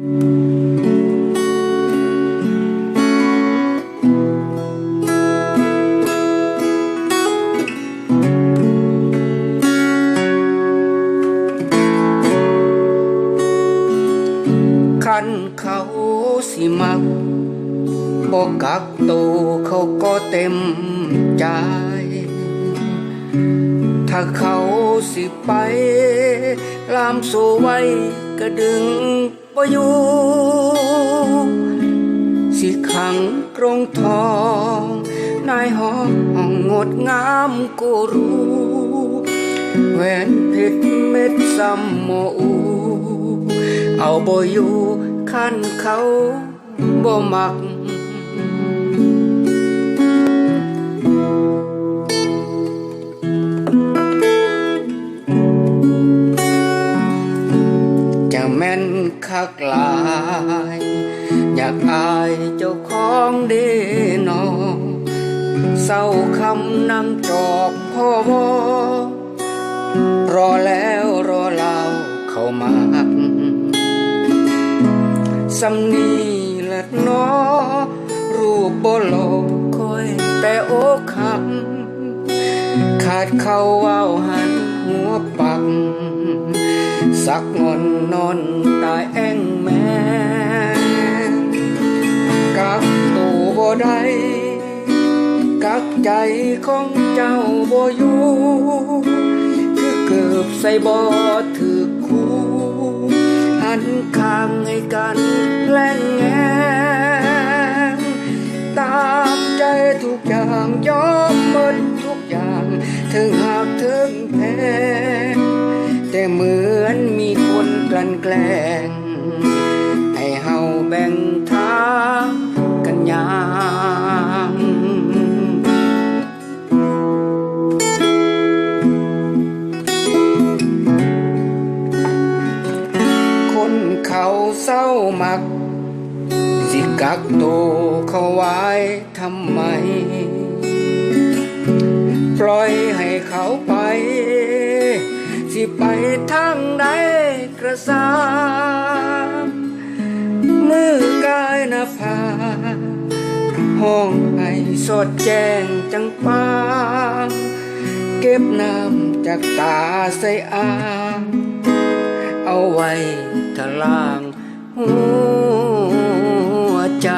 คันเขาสิมักบอกกักตูเขาก็เต็มใจ ถ้าเขาสิไปลามสู่ไว้ก็ดึง บ่อยู่สิขังกรงทอง นายห้องงดงามกูรู้แหวนเพชรเม็ดซ้ำโมอู เอาบ่อยู่คันเขาบ่มัก คักหลาย อยากอายเจ้าของเดนอเศร้าคำนั่งจอบพ่อวอรอแล้วรอเล่าเข้ามาสำนีละนอรูปบ่โลกคอยแต่โอกหักขาดเขาว้าวหันหัวปัก สักงอนนอนตายแองแม่กักตูบ่ได้กักใจของเจ้าบ่อยู่คือเกือบใส่บ่ถือคู่หันข้างให้กันแล่งแง แกล้งให้เฮาแบ่งทางกันยามคนเขาเศร้ามัก สิกักโตเขาไว้ทำไม ปล่อยให้เขาไป สิไปทางใดกระซามมือกายหนาผาห้องให้สดแจ้งจังปางเก็บน้ำจากตาใส่อ่างเอาไว้ทลางหัวใจ